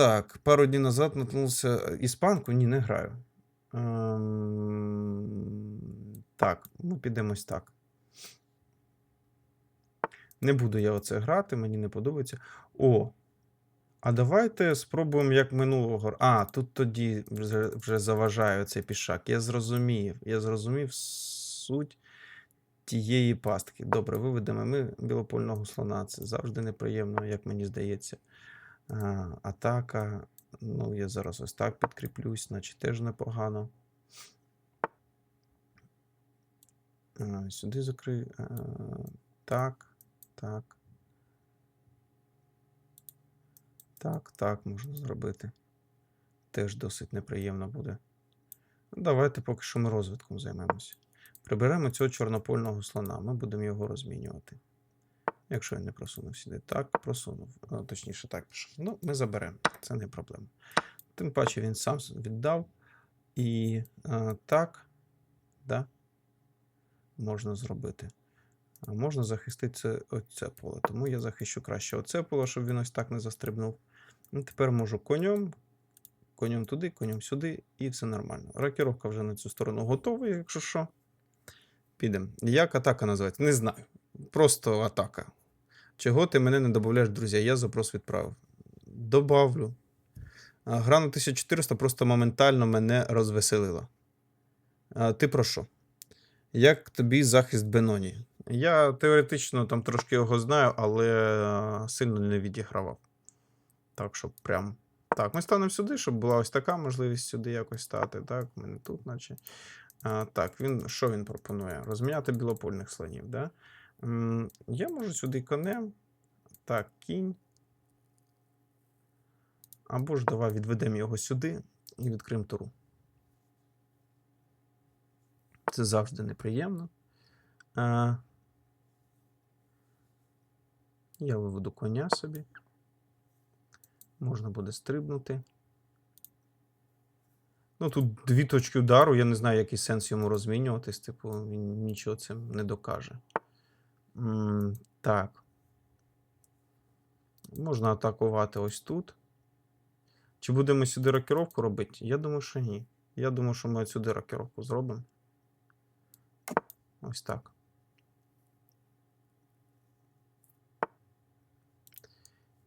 так, пару днів назад наткнувся іспанку. Ні, не граю. Ем, так, ми підемось так. Не буду я оце грати, мені не подобається. О, а давайте спробуємо як минулого. А, тут тоді вже, заважає цей пішак. Я зрозумів. Я зрозумів суть тієї пастки. Добре, виведемо ми білопольного слона. Це завжди неприємно, як мені здається. Атака. Ну, я зараз ось так підкріплюсь, значить теж непогано. А, сюди закрию. Так, так. Так, так, можна зробити. Теж досить неприємно буде. Ну, Давайте поки що ми розвитком займемося. Приберемо цього чорнопольного слона. Ми будемо його розмінювати. Якщо він не просунув сюди. Так, просунув. А, точніше, так пішов. Ну, ми заберемо. Це не проблема. Тим паче він сам віддав. І а, так, да, можна зробити. Можна захистити це, оце поле. Тому я захищу краще оце поле, щоб він ось так не застрибнув. Ну, тепер можу конем, конем туди, конем сюди, і все нормально. Рокіровка вже на цю сторону готова, якщо що. Підемо. Як атака називається? Не знаю. Просто атака. Чого ти мене не додаєш, друзі? Я запрос відправив. Добавлю. Гра на 1400 просто моментально мене розвеселила. Ти про що? Як тобі захист Беноні? Я теоретично там трошки його знаю, але сильно не відігравав. Так, щоб прям. Так, ми станемо сюди, щоб була ось така можливість сюди якось стати. Так, мене тут, наче. А, так, він що він пропонує? Розміняти білопольних слонів, да? Я можу сюди конем. Так, кінь. Або ж давай відведемо його сюди і відкриємо туру. Це завжди неприємно. Я виведу коня собі. Можна буде стрибнути. Ну, тут дві точки удару. Я не знаю, який сенс йому розмінюватись. Типу, він нічого цим не докаже. Так. Можна атакувати ось тут. Чи будемо сюди рокіровку робити? Я думаю, що ні. Я думаю, що ми сюди рокіровку зробимо. Ось так.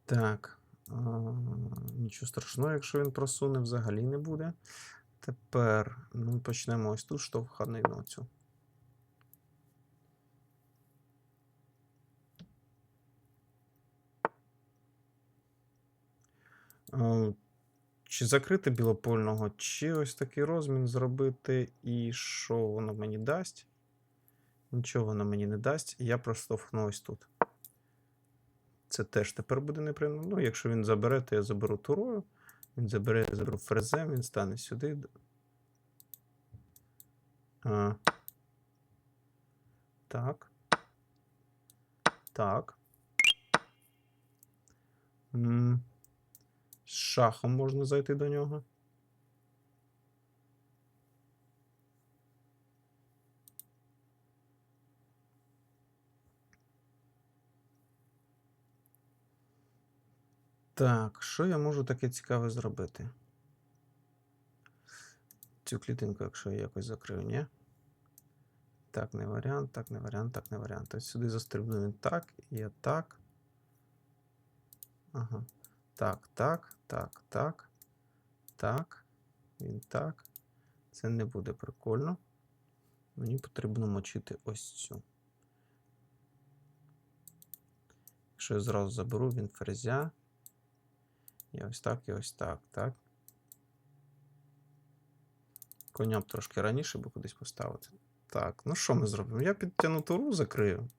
Так. Нічого страшного, якщо він просуне, взагалі не буде. Тепер ну, почнемо ось тут штовханий ноцю. Чи закрити білопольного, чи ось такий розмін зробити, і що воно мені дасть? Нічого воно мені не дасть, я проштовхну ось тут. Це теж тепер буде неприємно. Ну, якщо він забере, то я заберу турою. Він забере, я заберу фрезем, він стане сюди. А. Так. Так. М. З шахом можна зайти до нього. Так, що я можу таке цікаве зробити? Цю клітинку, якщо я якось закрию, ні? Так, не варіант, так, не варіант, так, не варіант. Ось сюди застрибну він так, я так. Ага. Так, так, так, так. Так. Він так. Це не буде прикольно. Мені потрібно мочити ось цю. Якщо я зразу заберу, він ферзя. І ось так, і ось так, так. Коня б трошки раніше би кудись поставити. Так, ну що ми зробимо? Я підтягну туру закрию.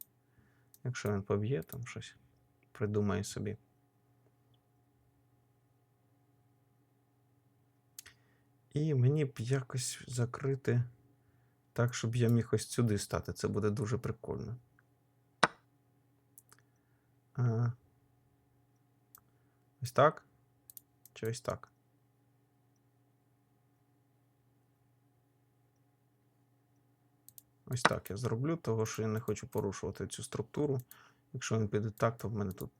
Якщо він поб'є, там щось придумає собі. І мені б якось закрити так, щоб я міг ось сюди стати. Це буде дуже прикольно. А, ось так? Чи ось так? Ось так я зроблю, того що я не хочу порушувати цю структуру. Якщо він піде так, то в мене тут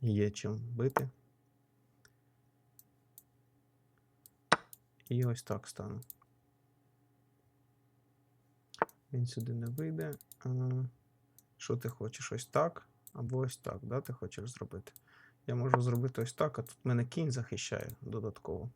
є чим бити. І ось так стану. Він сюди не вийде. Що ти хочеш? Ось так? Або ось так, да, ти хочеш зробити? Я можу зробити ось так, а тут мене кінь захищає додатково.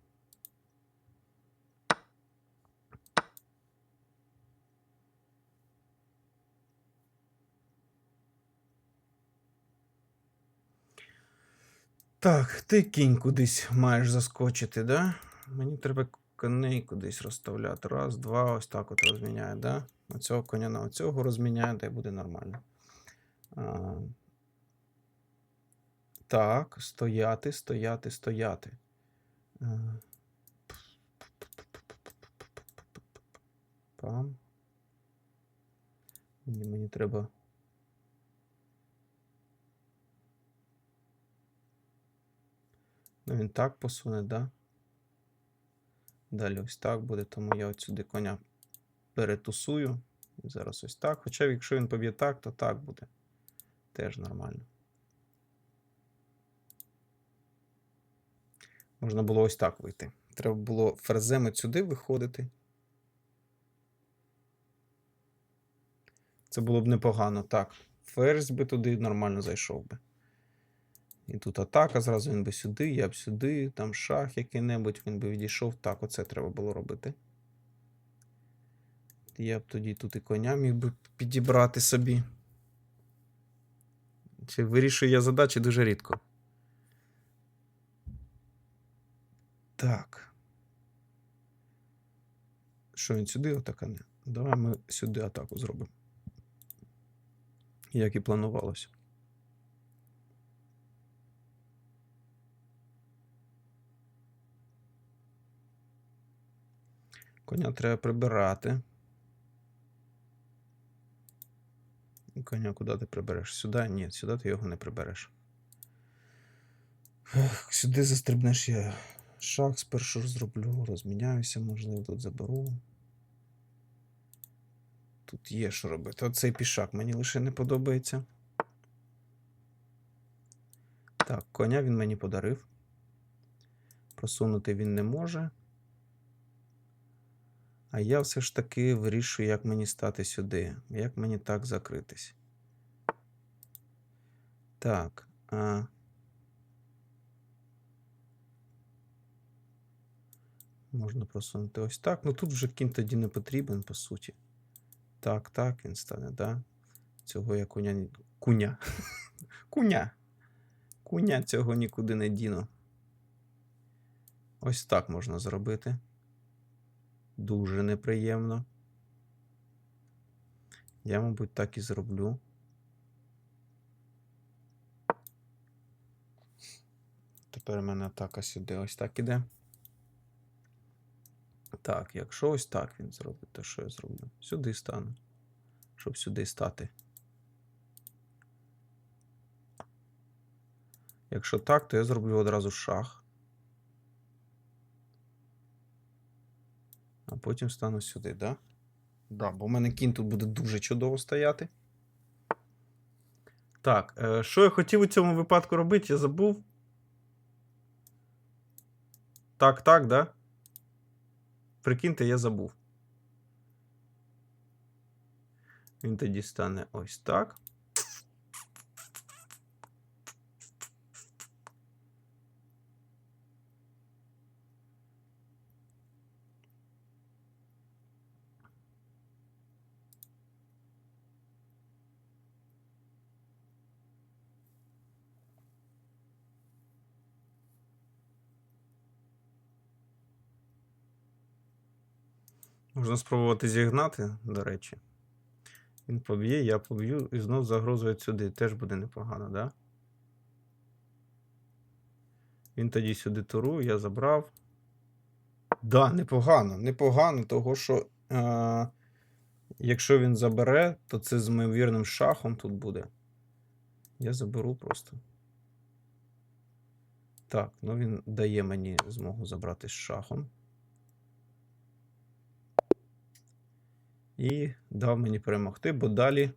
Так, ти кінь кудись маєш заскочити, да? Мені треба коней кудись розставляти. Раз, два, ось так от розміняю, да? Оцього коня на оцього розміняю, де буде нормально. А, так, стояти, стояти, стояти. Пам. Мені, мені треба. Ну, він так посуне, да? Далі ось так буде, тому я от сюди коня перетусую. Зараз ось так. Хоча, якщо він поб'є так, то так буде. Теж нормально. Можна було ось так вийти. Треба було ферзем от сюди виходити. Це було б непогано. Так. Ферзь би туди нормально зайшов би. І тут атака, зразу він би сюди, я б сюди, там шах який-небудь, він би відійшов. Так, оце треба було робити. Я б тоді тут і коня міг би підібрати собі. Чи вирішую я задачі дуже рідко. Так. Що він сюди атака не? Давай ми сюди атаку зробимо. Як і планувалося. Коня треба прибирати. Коня куди ти прибереш? Сюди? Ні, сюди ти його не прибереш. Сюди застрибнеш я. Шах спершу зроблю, розміняюся, можливо, тут заберу. Тут є що робити. Оцей пішак мені лише не подобається. Так, коня він мені подарив. Просунути він не може. А я все ж таки вирішую, як мені стати сюди. Як мені так закритись. Так. А... Можна просунути ось так. Ну тут вже кінь тоді не потрібен, по суті. Так, так, він стане, да? Цього я куня. Куня. Куня. Куня цього нікуди не діну. Ось так можна зробити. Дуже неприємно. Я, мабуть, так і зроблю. Тепер у мене атака сюди ось так іде. Так, якщо ось так він зробить, то що я зроблю? Сюди стану. Щоб сюди стати. Якщо так, то я зроблю одразу шах. А потім стану сюди, да? Да, бо в мене кінь тут буде дуже чудово стояти. Так, е, що я хотів у цьому випадку робити, я забув. Так, так, да? Прикиньте, я забув. Він тоді стане ось так. Можна спробувати зігнати, до речі. Він поб'є, я поб'ю і знов загрозує сюди. Теж буде непогано, да? Він тоді сюди туру, я забрав. Да, непогано, непогано, того що е- якщо він забере, то це з ймовірним шахом тут буде. Я заберу просто. Так, ну він дає мені змогу забрати з шахом. І дав мені перемогти, бо далі